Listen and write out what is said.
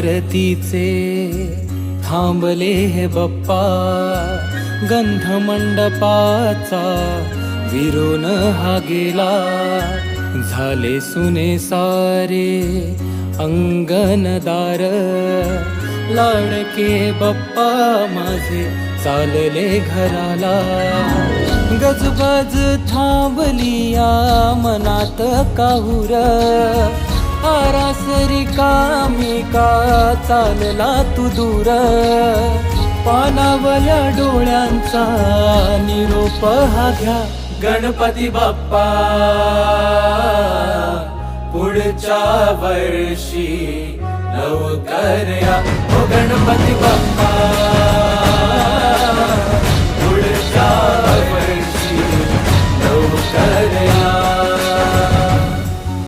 दूर आरतीचे थांबले हे बप्पा. गंध मंडपाचा विरोन हा गेला. झाले सुने सारे अंगणदार. लाडके बप्पा माझे चालले घराला. गजबज थांबली या मनात काहुर. सरासरी कामी का चालला तू दूर. पानावल्या डोळ्यांचा निरोप हा घ्या. गणपती बाप्पा पुढच्या वर्षी लवकर या. ओ गणपती बाप्पा पुढच्या वर्षी लवकर या.